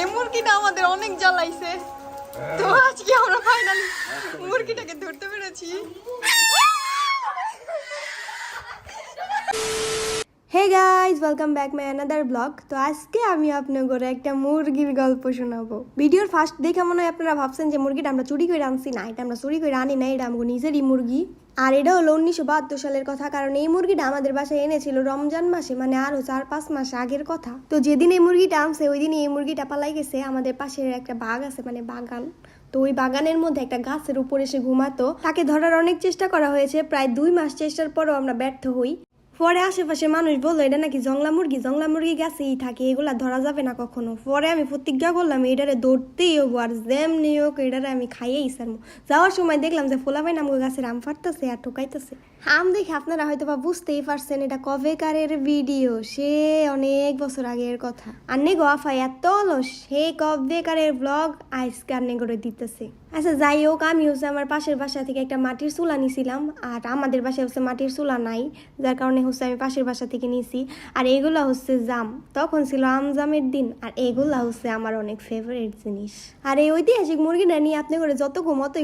এই মুরগিটা আমাদের অনেক জ্বালাইছে। তো আজকে আমরা ফাইনালি মুরগিটাকে ধরতে পেরেছি। Hey guys welcome back my another blog তো আজকে আমি আপনাদের একটা মুরগির গল্প শোনাবো। ভিডিওর ফার্স্ট দেখে মনে হয় আপনারা ভাবছেন যে মুরগিটা আমরা চুরি করে আনছি না, এটা আমরা চুরি করে আনি না, এটা আমাকে নিজেরই মুরগি। আর এটা হলো উনিশশো বাহাত্তর সালের কথা, কারণ এই মুরগিটা আমাদের বাসায় এনেছিল রমজান মাসে মানে আরও চার, পাঁচ মাস আগের কথা। তো যেদিন এই মুরগিটা আনছে, ওই দিন এই মুরগিটা পালাই গেছে। আমাদের পাশের একটা বাঘ আছে মানে বাগান। তো ওই বাগানের মধ্যে একটা গাছের উপরে এসে ঘুমাতো। তাকে ধরার অনেক চেষ্টা করা হয়েছে। প্রায় দুই মাস চেষ্টার পরও আমরা ব্যর্থ হই। পরে আশেপাশে মানুষ বলল, এটা নাকি জংলা মুরগি? জংলা মুরগি গাছেই থাকে, এগুলা ধরা যাবে না কখনো। পরে আমি প্রতিজ্ঞা করলাম, এটারে ধরতেই হব আর যেমনি হোক, এটারে আমি খাইয়েই সারবো যাওয়ার সময় দেখলাম যে ফোলাভাই নামগো গাছের আম ফাটতেছে আর ঠোকাইতেছে। আম দেখে আপনারা হয়তো বা বুঝতেই পারছেন, এটা কবেকারের ভিডিও, সে অনেক বছর আগের কথা। আর নে গো আফা, এত সে কবেকারের ব্লগ আইসকার নে করে দিতেছে। আচ্ছা যাই হোক আমি হচ্ছে আমার পাশের বাসা থেকে একটা মাটির চুলা নিছিলাম, আর আমাদের বাসায় হচ্ছে মাটির চুলা নাই, যার কারণে হচ্ছে আমি পাশের বাসা থেকে নিছি। আর এগুলা হচ্ছে জাম। তখন ছিল আম জামের দিন, আর এগুলো হচ্ছে আমার অনেক ফেভারিট জিনিস। আর এই ঐতিহাসিক মুরগিটা নিয়ে আপনি করে যত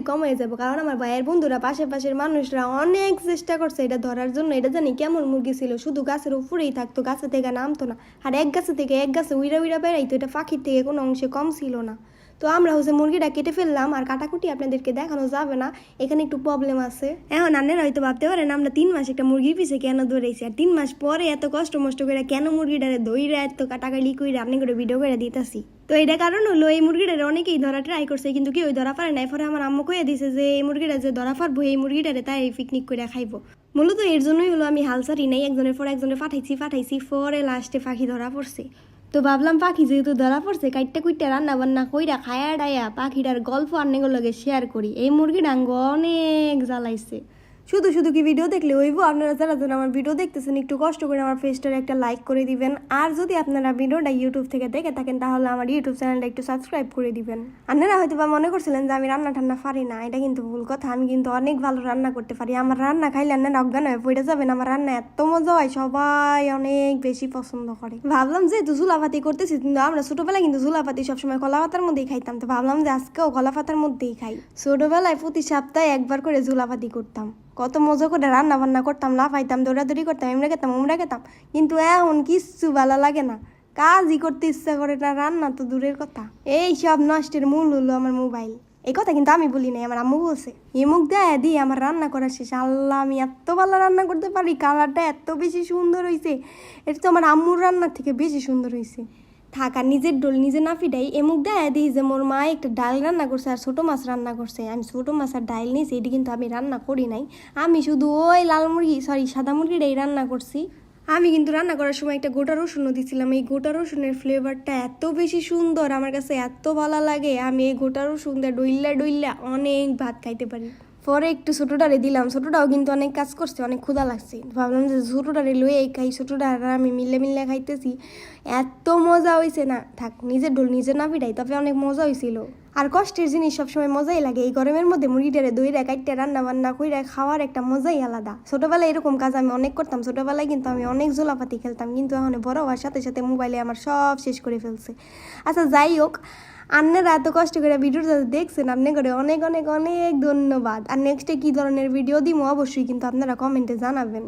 কম হয়ে যাব, কারণ আমার ভাইয়ের বন্ধুরা পাশে পাশের মানুষরা অনেক চেষ্টা করছে এটা ধরার জন্য। এটা জানি কেমন মুরগি ছিল, শুধু গাছের উপরেই থাকতো, গাছে থেকে নামতো না। আর এক গাছে থেকে এক গাছে উইরা উইরা বেড়াইতো, এটা পাখির থেকে কোনো অংশে কম ছিল না। তো আমরা হচ্ছে মুরগিটা কেটে ফেললাম আর কাটাকুটি আপনাদেরকে দেখানো যাবে না, এখানে একটু প্রবলেম আছে। এখন আপনারা হয়তো ভাবতে পারেন, আমরা তিন মাস একটা মুরগির পিছে কেন দৌড়াইছি আর তিন মাস পরে এত কষ্ট মষ্ট করে কেন মুরগিটারে দইরা এত কাটাকালি করে আপনি করে ভিডিও করে দিতেছি? তো এটা কারণ হলো, এই মুরগিটারে অনেকেই ধরা ট্রাই করছে, কিন্তু কেউ ধরা পারে নাই। পরে আমার আম্মু কয়ে দিছে যে, এই মুরগিটা যে ধরা পারব, এই মুরগিটারে তাই পিকনিক করে খাইবো। মূলত এর জন্যই হলো আমি হালসারি নাই, একজনের পর একজনের পাঠাইছি পাঠাইছি, পরে লাস্টে পাখি ধরা পড়ছে। তো ভাবলাম পাখি যেহেতু ধরা পড়ছে, কাইটটা কুইটটা রান্না বান্না কইরা খায়া ডায়া পাখিটার গল্প আন্নেগুলো লগে শেয়ার করি। এই মুরগি ডাঙ্গ অনেক জ্বালাইছে। শুধু শুধু কি ভিডিও দেখলে হইব? আপনারা যারা যারা আমার ভিডিও দেখতেছেন, একটু কষ্ট করে আমার পেজটার একটা লাইক করে দিবেন। আর যদি আপনারা ভিডিওটা ইউটিউব থেকে দেখে থাকেন, তাহলে আমার ইউটিউব চ্যানেলটা একটু সাবস্ক্রাইব করে দিবেন। আপনারা হয়তো বা মনে করছিলেন যে আমি রান্না টান্না পারি না, এটা কিন্তু ভুল কথা। আমি কিন্তু অনেক ভালো রান্না করতে পারি। আমার রান্না খাইলে আপনারা অজ্ঞান হয়ে পড়ে যাবেন। আমার রান্না এত মজা হয়, সবাই অনেক বেশি পছন্দ করে। ভাবলাম যে তো ঝুলাপাতি করতেছি, কিন্তু আমরা ছোটবেলায় কিন্তু ঝুলাপাতি সবসময় কলা পাতার মধ্যেই খাইতাম। তো ভাবলাম যে আজকেও কলা পাতার মধ্যেই খাই। ছোটবেলায় প্রতি সপ্তাহে একবার করে ঝুলাপাতি করতাম। কত মজা করে রান্না বান্না করতাম, লাফাইতাম, দৌড়াদৌড়ি করতাম, এমরা খেতাম, উমরা খেতাম। কিন্তু এখন কিচ্ছু ভালো লাগে না। কাজই করতে ইচ্ছা করে না, রান্না তো দূরের কথা। এই সব নষ্টের মূল হলো আমার মোবাইল। এই কথা কিন্তু আমি বলি নাই, আমার আম্মু বলছে, এই মুখ দেয় দিয়ে আমার রান্না করা শেষ। আল্লাহ, আমি এত ভালো রান্না করতে পারি, কালারটা এত বেশি সুন্দর হয়েছে এটা তো আমার আম্মুর রান্নার থেকে বেশি সুন্দর হয়েছে থাকা, নিজের ডোল নিজে না ফিডাই এমুক দেয় দিই যে মোর মা একটা ডাল রান্না করছে আর ছোটো মাছ রান্না করছে। আমি ছোটো মাছ আর ডাল নিয়েছি, এটি কিন্তু আমি রান্না করি নাই। আমি শুধু ওই লাল মুরগি সরি সাদা মুরগিটাই রান্না করছি। আমি কিন্তু রান্না করার সময় একটা গোটা রসুনও দিছিলাম। এই গোটা রসুনের ফ্লেভারটা এত বেশি সুন্দর, আমার কাছে এত ভালো লাগে। আমি এই গোটা রসুন দিয়ে ডইল্লা ডইল্লা অনেক ভাত খাইতে পারি। পরে একটু ছোটোটারে দিলাম। ছোটোটাও কিন্তু অনেক কাজ করছে, অনেক ক্ষুধা লাগছে। ভাবলাম যে ছোটোটারে লয়ে খাই, ছোটোটা আর আমি মিলে মিলে খাইতেছি। এত মজা হয়েছে না। থাক, নিজের ঢোল নিজে না পিটাই, তবে অনেক মজা হয়েছিল আর কষ্টের জিনিস সবসময় মজাই লাগে। এই গরমের মধ্যে মুরগিটারে দইরা কাইটে রান্না বান্না কইরা খাওয়ার একটা মজাই আলাদা। ছোটবেলায় এরকম কাজ আমি অনেক করতাম। ছোটবেলায় কিন্তু আমি অনেক জোলাপাতি খেলতাম। কিন্তু এখন বড় হওয়ার সাথে সাথে মোবাইলে আমার সব শেষ করে ফেলছে। আচ্ছা যাই হোক আপনারা এত কষ্ট করে ভিডিওটা দেখছেন আপনি করে অনেক অনেক অনেক ধন্যবাদ। আর নেক্সটে কী ধরনের ভিডিও দিব অবশ্যই কিন্তু আপনারা কমেন্টে জানাবেন।